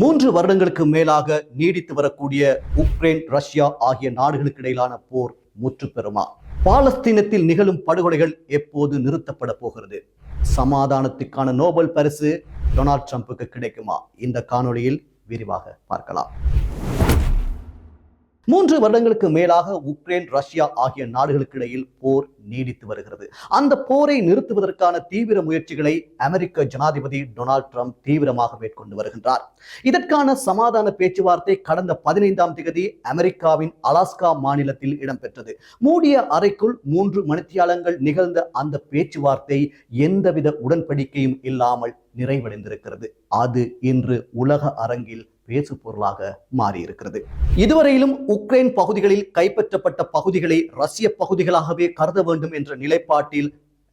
மூன்று வருடங்களுக்கு மேலாக நீடித்து வரக்கூடிய உக்ரைன் ரஷ்யா ஆகிய நாடுகளுக்கு இடையிலான போர் முற்று பெறுமா பாலஸ்தீனத்தில் நிகழும் படுகொலைகள் எப்போது நிறுத்தப்பட போகிறது? சமாதானத்துக்கான நோபல் பரிசு டொனால்ட் ட்ரம்புக்கு கிடைக்குமா? இந்த காணொளியில் விரிவாக பார்க்கலாம். மூன்று வருடங்களுக்கு மேலாக உக்ரைன் ரஷ்யா ஆகிய நாடுகளுக்கு இடையில் போர் நீடித்து வருகிறது. அந்த போரை நிறுத்துவதற்கான தீவிர முயற்சிகளை அமெரிக்க ஜனாதிபதி டொனால்ட் ட்ரம்ப் தீவிரமாக மேற்கொண்டு வருகின்றார். இதற்கான சமாதான பேச்சுவார்த்தை கடந்த பதினைந்தாம் தேதி அமெரிக்காவின் அலாஸ்கா மாநிலத்தில் இடம்பெற்றது. மூடிய அறைக்குள் மூன்று மணித்தியாலங்கள் நிகழ்ந்த அந்த பேச்சுவார்த்தை எந்தவித உடன்படிக்கையும் இல்லாமல் நிறைவடைந்திருக்கிறது. அது இன்று உலக அரங்கில் பேசு பொருளாக மாறியிருக்கிறது. இதுவரையிலும் உக்ரைன் பகுதிகளில் கைப்பற்றப்பட்ட பகுதிகளை ரஷ்ய பகுதிகளாகவே கருத வேண்டும் என்ற நிலைப்பாட்டில்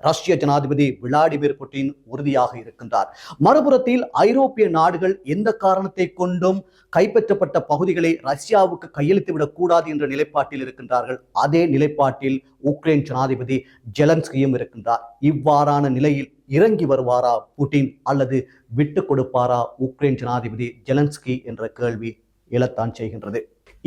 ரஷ்ய ஜனாதிபதி விளாடிமிர் புட்டின் உறுதியாக இருக்கின்றார். மறுபுறத்தில் ஐரோப்பிய நாடுகள் எந்த காரணத்தை கொண்டும் கைப்பற்றப்பட்ட பகுதிகளை ரஷ்யாவுக்கு கையெழுத்து விடக்கூடாது என்ற நிலைப்பாட்டில் இருக்கின்றார்கள். அதே நிலைப்பாட்டில் உக்ரைன் ஜனாதிபதி ஜெலன்ஸ்கியும் இருக்கின்றார். இவ்வாறான நிலையில் இறங்கி வருவாரா புட்டின் அல்லது விட்டு கொடுப்பாரா உக்ரைன் ஜனாதிபதி ஜெலன்ஸ்கி என்ற கேள்வி எழத்தான் செய்கின்றது.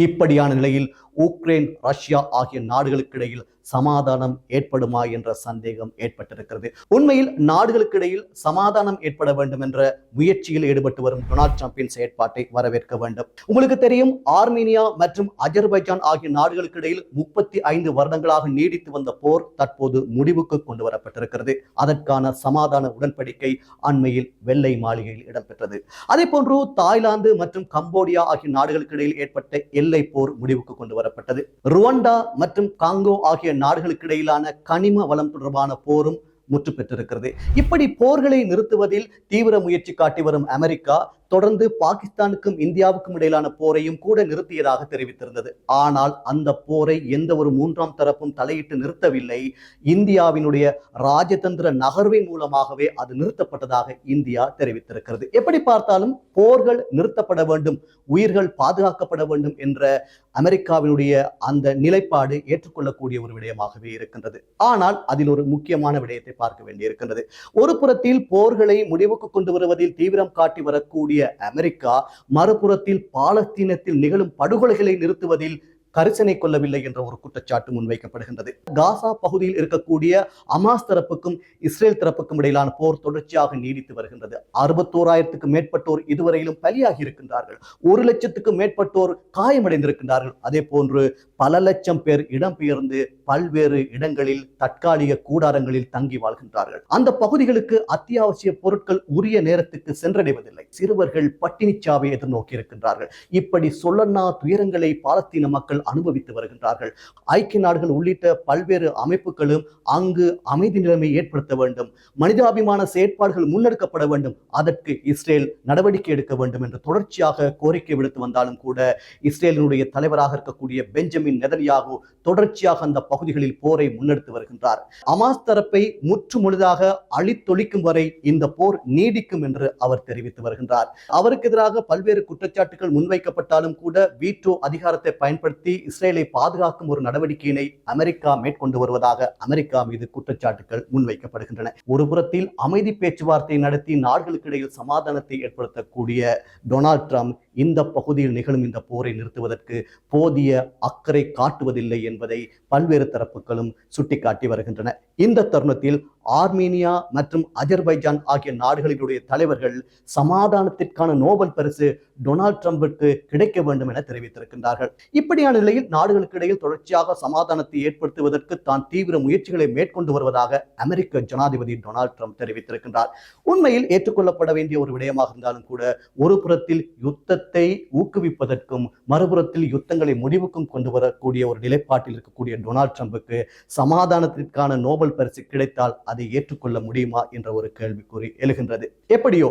இப்படியான நிலையில் உக்ரைன் ரஷ்யா ஆகிய நாடுகளுக்கு இடையில் சமாதானம் ஏற்படுமா என்ற சந்தேகம் ஏற்பட்டிருக்கிறது. உண்மையில் நாடுகளுக்கு இடையில் சமாதானம் ஏற்பட வேண்டும் என்ற முயற்சியில் ஈடுபட்டு வரும் டொனால்ட் ட்ரம்பின் செயற்பாட்டை வரவேற்க வேண்டும். உங்களுக்கு தெரியும் ஆர்மீனியா மற்றும் அஜர்பைஜான் ஆகிய நாடுகளுக்கு இடையில் முப்பத்தி ஐந்து வருடங்களாக நீடித்து வந்த போர் தற்போது முடிவுக்கு கொண்டு வரப்பட்டிருக்கிறது அதற்கான சமாதான உடன்படிக்கை அண்மையில் வெள்ளை மாளிகையில் இடம்பெற்றது. அதே போன்று தாய்லாந்து மற்றும் கம்போடியா ஆகிய நாடுகளுக்கு இடையில் ஏற்பட்ட எல்லை போர் முடிவுக்கு கொண்டு வரப்பட்டது ருவண்டா மற்றும் காங்கோ ஆகிய நாடுகளுக்கு இடையிலான கனிம வளம் தொடர்பான போரும் முற்று பெற்றிருக்கிறது இப்படி போர்களை நிறுத்துவதில் தீவிர முயற்சி காட்டி வரும் அமெரிக்கா தொடர்ந்து பாகிஸ்தானுக்கும் இந்தியாவுக்கும் இடையிலான போரையும் கூட நிறுத்தியதாக தெரிவித்திருந்தது. ஆனால் அந்த போரை எந்த ஒரு மூன்றாம் தரப்பும் தலையிட்டு நிறுத்தவில்லை. இந்தியாவினுடைய ராஜதந்திர நகர்வின் மூலமாகவே அது நிறுத்தப்பட்டதாக இந்தியா தெரிவித்திருக்கிறது. எப்படி பார்த்தாலும் போர்கள் நிறுத்தப்பட வேண்டும் உயிர்கள் பாதுகாக்கப்பட வேண்டும் என்ற அமெரிக்காவினுடைய அந்த நிலைப்பாடு ஏற்றுக்கொள்ளக்கூடிய ஒரு விடயமாகவே இருக்கின்றது. ஆனால் அதில் ஒரு முக்கியமான விடயத்தை பார்க்க வேண்டியிருக்கின்றது. ஒரு புறத்தில் போர்களை முடிவுக்கு கொண்டு வருவதில் தீவிரம் காட்டி வரக்கூடிய அமெரிக்கா மறுபுறத்தில் பாலஸ்தீனத்தில் நிகழும் படுகொலைகளை நிறுத்துவதில் கரிசனை கொள்ளவில்லை என்ற ஒரு குற்றச்சாட்டு முன்வைக்கப்படுகின்றது. காசா பகுதியில் இருக்கக்கூடிய அமாஸ் தரப்புக்கும் இஸ்ரேல் தரப்புக்கும் இடையிலான போர் தொடர்ச்சியாக நீடித்து வருகின்றது. அறுபத்தோராயிரத்துக்கு மேற்பட்டோர் இதுவரையிலும் பலியாகி இருக்கின்றார்கள். ஒரு லட்சத்துக்கும் மேற்பட்டோர் காயமடைந்திருக்கின்றார்கள். அதே போன்று பல லட்சம் பேர் இடம்பெயர்ந்து பல்வேறு இடங்களில் தற்காலிக கூடாரங்களில் தங்கி வாழ்கின்றார்கள். அந்த பகுதிகளுக்கு அத்தியாவசிய பொருட்கள் உரிய நேரத்துக்கு சென்றடைவதில்லை. சிறுவர்கள் பட்டினிச்சாவை எதிர்நோக்கி இருக்கின்றார்கள் இப்படி சொல்லன்னா துயரங்களை பாலஸ்தீன மக்கள் அனுபவித்து வருகின்றார்கள். ஐக்கிய நாடுகள் உள்ளிட்ட பல்வேறு அமைப்புகளும் அங்கு அமைதி நிலைமை ஏற்படுத்த வேண்டும். மனிதாபிமான செயற்பாடுகள் முன்னெடுக்கப்பட வேண்டும். அதற்கு இஸ்ரேல் நடவடிக்கை எடுக்க வேண்டும் என்று தொடர்ச்சியாக கோரிக்கை விடுத்து வந்தாலும் கூட இஸ்ரேலினுடைய தலைவராக இருக்கக்கூடிய பெஞ்சமின் நெதன்யாகு தொடர்ச்சியாக அந்த பகுதிகளில் போரை முன்னெடுத்து வருகின்றார். அமாஸ் தரப்பை முற்று முழுதாக அழித்தொழிக்கும் வரை இந்த போர் நீடிக்கும் என்று அவர் தெரிவித்து வருகின்றார். அவருக்கு எதிராக பல்வேறு குற்றச்சாட்டுகள் முன்வைக்கப்பட்டாலும் கூட வீட்டோ அதிகாரத்தை பயன்படுத்தி இஸ்ரேலை பாதுகாக்கும் ஒரு நடவடிக்கையினை அமெரிக்கா மேற்கொண்டு வருவதாக அமெரிக்கா மீது குற்றச்சாட்டுகள் முன்வைக்கப்படுகின்றன. ஒரு புறத்தில் அமைதி பேச்சுவார்த்தை நடத்தி நாடுகளுக்கு இடையில் சமாதானத்தை ஏற்படுத்தக்கூடிய டொனால்ட் ட்ரம்ப் இந்த பகுதியில் நிகழும் இந்த போரை நிறுத்துவதற்கு போதிய அக்கறை காட்டுவதில்லை என்பதை பல்வேறு தரப்புகளும் சுட்டிக்காட்டி வருகின்றன இந்த தருணத்தில் ஆர்மீனியா மற்றும் அஜர்பைஜான் ஆகிய நாடுகளினுடைய தலைவர்கள் சமாதானத்திற்கான நோபல் பரிசு டொனால்ட் ட்ரம்பிற்கு கிடைக்க வேண்டும் என தெரிவித்திருக்கின்றார்கள். இப்படியான நிலையில் நாடுகளுக்கு இடையில் தொடர்ச்சியாக சமாதானத்தை ஏற்படுத்துவதற்கு தான் தீவிர முயற்சிகளை மேற்கொண்டு வருவதாக அமெரிக்க ஜனாதிபதி டொனால்ட் ட்ரம்ப் தெரிவித்திருக்கின்றார். உண்மையில் ஏற்றுக்கொள்ளப்பட வேண்டிய ஒரு விடயமாக இருந்தாலும் கூட ஒரு புறத்தில் யுத்தத்தை ஊக்குவிப்பதற்கும் மறுபுறத்தில் யுத்தங்களை முடிவுக்கும் கொண்டு வரக்கூடிய ஒரு நிலைப்பாட்டில் இருக்கக்கூடிய டொனால்ட் ட்ரம்புக்கு சமாதானத்திற்கான நோபல் பரிசு கிடைத்தால் அதை ஏற்றுக்கொள்ள முடியுமா என்ற ஒரு கேள்விக்குறி எழுகின்றது. எப்படியோ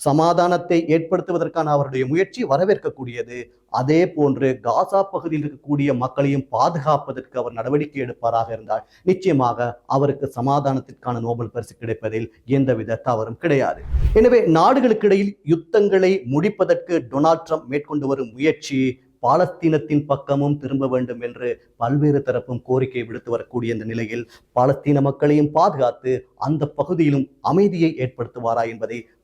சமாதானத்தை ஏற்படுத்துவதற்கான அவருடைய முயற்சி வரவேற்கக்கூடியது. அதே போன்று காசா பகுதியில் இருக்கக்கூடிய மக்களையும் பாதுகாப்பதற்கு அவர் நடவடிக்கை எடுப்பாராக இருந்தால் நிச்சயமாக அவருக்கு சமாதானத்திற்கான நோபல் பரிசு கிடைப்பதில் எந்தவித தவறும் கிடையாது. எனவே நாடுகளுக்கிடையில் யுத்தங்களை முடிப்பதற்கு டொனால்ட் ட்ரம்ப் மேற்கொண்டு வரும் முயற்சி பாலஸ்தீனத்தின் பக்கமும் திரும்ப வேண்டும் என்று பல்வேறு தரப்பும் கோரிக்கை விடுத்து வரக்கூடிய இந்த நிலையில் பாலஸ்தீன மக்களையும் பாதுகாத்து அந்த பகுதியிலும் அமைதியை ஏற்படுத்துவாரா என்பதை